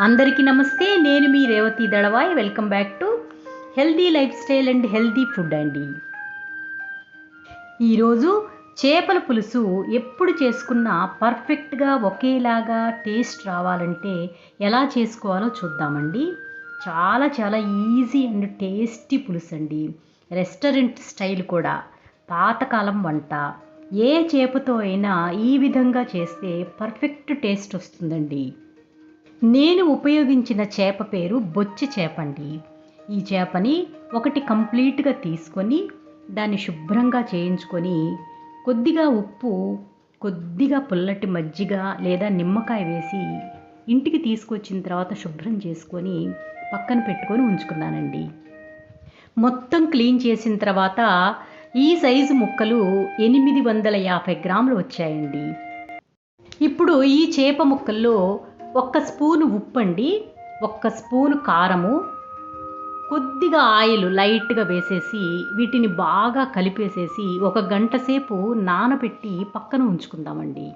అందరికీ నమస్తే నేను మీ Revathi Dalavai. Welcome back to healthy lifestyle and healthy food అండి. ఈరోజు చేపల పులుసు ఎప్పుడు చేసుకున్నా పర్ఫెక్ట్గా ఒకేలాగా టేస్ట్ రావాలంటే ఎలా చేసుకోవాలో చూద్దామండి. చాలా చాలా ఈజీ అండ్ టేస్టీ పులుసు అండి రెస్టారెంట్ స్టైల్ కూడా. పాతకాలం వంట. ఏ చేపతో అయినా ఈ విధంగా చేస్తే పర్ఫెక్ట్ టేస్ట్ వస్తుందండి. నేను ఉపయోగించిన చేప పేరు బొచ్చి చేప అండి. ఈ చేపని ఒకటి కంప్లీట్గా తీసుకొని దాన్ని శుభ్రంగా చేయించుకొని కొద్దిగా ఉప్పు కొద్దిగా పుల్లటి మజ్జిగ లేదా నిమ్మకాయ వేసి ఇంటికి తీసుకొచ్చిన తర్వాత శుభ్రం చేసుకొని పక్కన పెట్టుకొని ఉంచుకున్నానండి. మొత్తం క్లీన్ చేసిన తర్వాత ఈ సైజు ముక్కలు ఎనిమిది వందల యాభై గ్రాములు వచ్చాయండి. ఇప్పుడు ఈ చేప ముక్కల్లో ఒక్క స్పూను ఉప్పు అండి ఒక్క స్పూను కారము కొద్దిగా ఆయిల్ లైట్గా వేసేసి వీటిని బాగా కలిపేసేసి ఒక గంట సేపు నానబెట్టి పక్కన ఉంచుకుందామండి.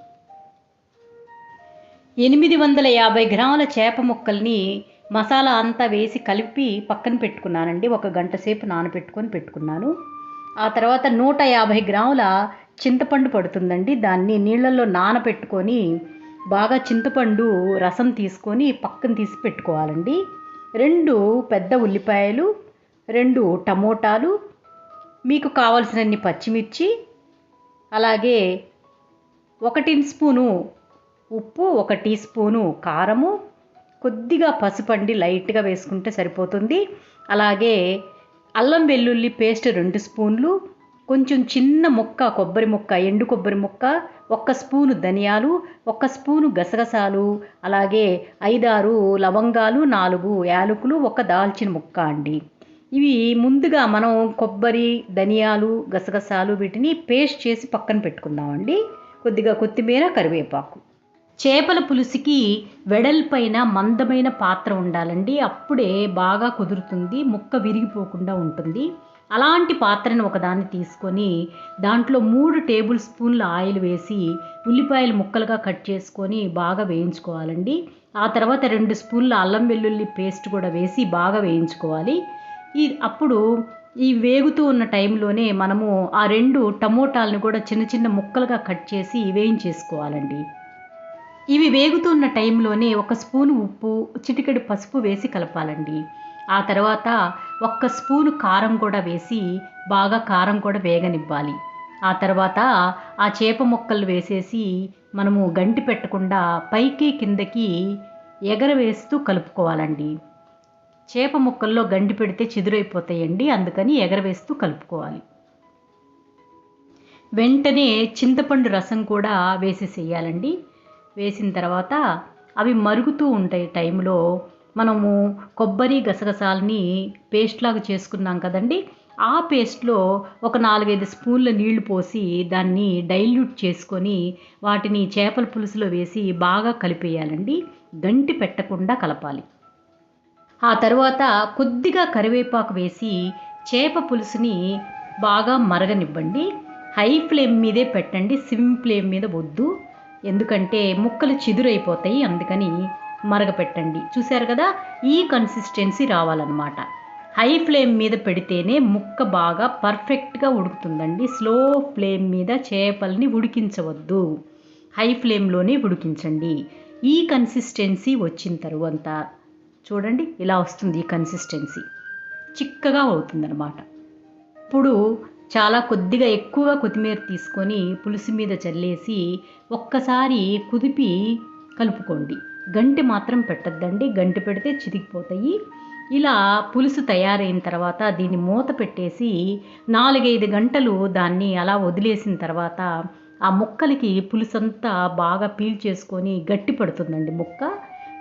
ఎనిమిది వందల యాభై గ్రాముల చేప ముక్కల్ని మసాలా అంతా వేసి కలిపి పక్కన పెట్టుకున్నానండి. ఒక గంట సేపు నానబెట్టుకొని పెట్టుకున్నాను. ఆ తర్వాత నూట యాభై గ్రాముల చింతపండు పడుతుందండి. దాన్ని నీళ్ళల్లో నానబెట్టుకొని బాగా చింతపండు రసం తీసుకొని పక్కన తీసి పెట్టుకోవాలండి. రెండు పెద్ద ఉల్లిపాయలు రెండు టమోటాలు మీకు కావలసినన్ని పచ్చిమిర్చి అలాగే ఒక టీ స్పూను ఉప్పు ఒక టీ స్పూను కారము కొద్దిగా పసుపండి లైట్గా వేసుకుంటే సరిపోతుంది. అలాగే అల్లం వెల్లుల్లి పేస్ట్ రెండు స్పూన్లు కొంచెం చిన్న ముక్క కొబ్బరి ముక్క ఎండు కొబ్బరి ముక్క ఒక్క స్పూను ధనియాలు ఒక్క స్పూను గసగసాలు అలాగే ఐదారు లవంగాలు నాలుగు యాలకులు ఒక దాల్చిన ముక్క అండి. ఇవి ముందుగా మనం కొబ్బరి ధనియాలు గసగసాలు వీటిని పేస్ట్ చేసి పక్కన పెట్టుకుందామండి. కొద్దిగా కొత్తిమీర కరివేపాకు. చేపల పులుసుకి వెడల్పైన మందమైన పాత్ర ఉండాలండి. అప్పుడే బాగా కుదురుతుంది ముక్క విరిగిపోకుండా ఉంటుంది. అలాంటి పాత్రను ఒకదాన్ని తీసుకొని దాంట్లో మూడు టేబుల్ స్పూన్ల ఆయిల్ వేసి ఉల్లిపాయలు ముక్కలుగా కట్ చేసుకొని బాగా వేయించుకోవాలండి. ఆ తర్వాత రెండు స్పూన్ల అల్లం వెల్లుల్లి పేస్ట్ కూడా వేసి బాగా వేయించుకోవాలి. ఈ అప్పుడు ఈ వేగుతూ ఉన్న టైంలోనే మనము ఆ రెండు టమోటాలను కూడా చిన్న చిన్న ముక్కలుగా కట్ చేసి వేయించేసుకోవాలండి. ఇవి వేగుతున్న టైంలోనే ఒక స్పూన్ ఉప్పు చిటికెడు పసుపు వేసి కలపాలండి. ఆ తర్వాత ఒక్క స్పూను కారం కూడా వేసి బాగా కారం కూడా వేగనివ్వాలి. ఆ తర్వాత ఆ చేప ముక్కలు వేసేసి మనము గంటి పెట్టకుండా పైకి కిందకి ఎగరవేస్తూ కలుపుకోవాలండి. చేప ముక్కల్లో గంటి పెడితే చిదురైపోతాయండి అందుకని ఎగరవేస్తూ కలుపుకోవాలి. వెంటనే చింతపండు రసం కూడా వేసేసేయాలండి. వేసిన తర్వాత అవి మరుగుతూ ఉంటాయి టైంలో మనము కొబ్బరి గసగసాలని పేస్ట్ లాగా చేసుకున్నాం కదండి. ఆ పేస్ట్లో ఒక నాలుగైదు స్పూన్ల నీళ్ళు పోసి దాన్ని డైల్యూట్ చేసుకొని వాటిని చేపల పులుసులో వేసి బాగా కలిపేయాలండి. గంటి పెట్టకుండా కలపాలి. ఆ తర్వాత కొద్దిగా కరివేపాకు వేసి చేప పులుసుని బాగా మరగనివ్వండి. హై ఫ్లేమ్ మీదే పెట్టండి. సిమ్ ఫ్లేమ్ మీద వద్దు. ఎందుకంటే ముక్కలు చిదురైపోతాయి అందుకని మరగపెట్టండి. చూశారు కదా ఈ కన్సిస్టెన్సీ రావాలన్నమాట. హై ఫ్లేమ్ మీద పెడితేనే ముక్క బాగా పర్ఫెక్ట్గా ఉడుకుతుందండి. స్లో ఫ్లేమ్ మీద చేపల్ని ఉడికించవద్దు. హై ఫ్లేమ్లోనే ఉడికించండి. ఈ కన్సిస్టెన్సీ వచ్చిన తరువాత చూడండి ఇలా వస్తుంది ఈ కన్సిస్టెన్సీ చిక్కగా అవుతుందన్నమాట. ఇప్పుడు చాలా కొద్దిగా ఎక్కువగా కొత్తిమీర తీసుకొని పులుసు మీద చల్లేసి ఒక్కసారి కుదిపి కలుపుకోండి. గంటి మాత్రం పెట్టద్దండి. గంటి పెడితే చితికిపోతాయి. ఇలా పులుసు తయారైన తర్వాత దీన్ని మూత పెట్టేసి నాలుగైదు గంటలు దాన్ని అలా వదిలేసిన తర్వాత ఆ ముక్కలకి పులుసంతా బాగా పీల్ చేసుకొని గట్టి పడుతుందండి ముక్క.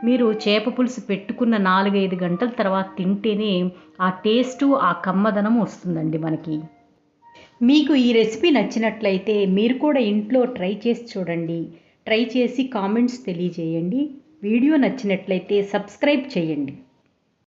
మీరు చేప పులుసు పెట్టుకున్న నాలుగైదు గంటల తర్వాత తింటేనే ఆ టేస్టు ఆ కమ్మదనం వస్తుందండి మనకి. మీకు ఈ రెసిపీ నచ్చినట్లయితే మీరు కూడా ఇంట్లో ట్రై చేసి చూడండి. ట్రై చేసి కామెంట్స్ తెలియజేయండి. వీడియో నచ్చినట్లయితే సబ్స్క్రైబ్ చేయండి.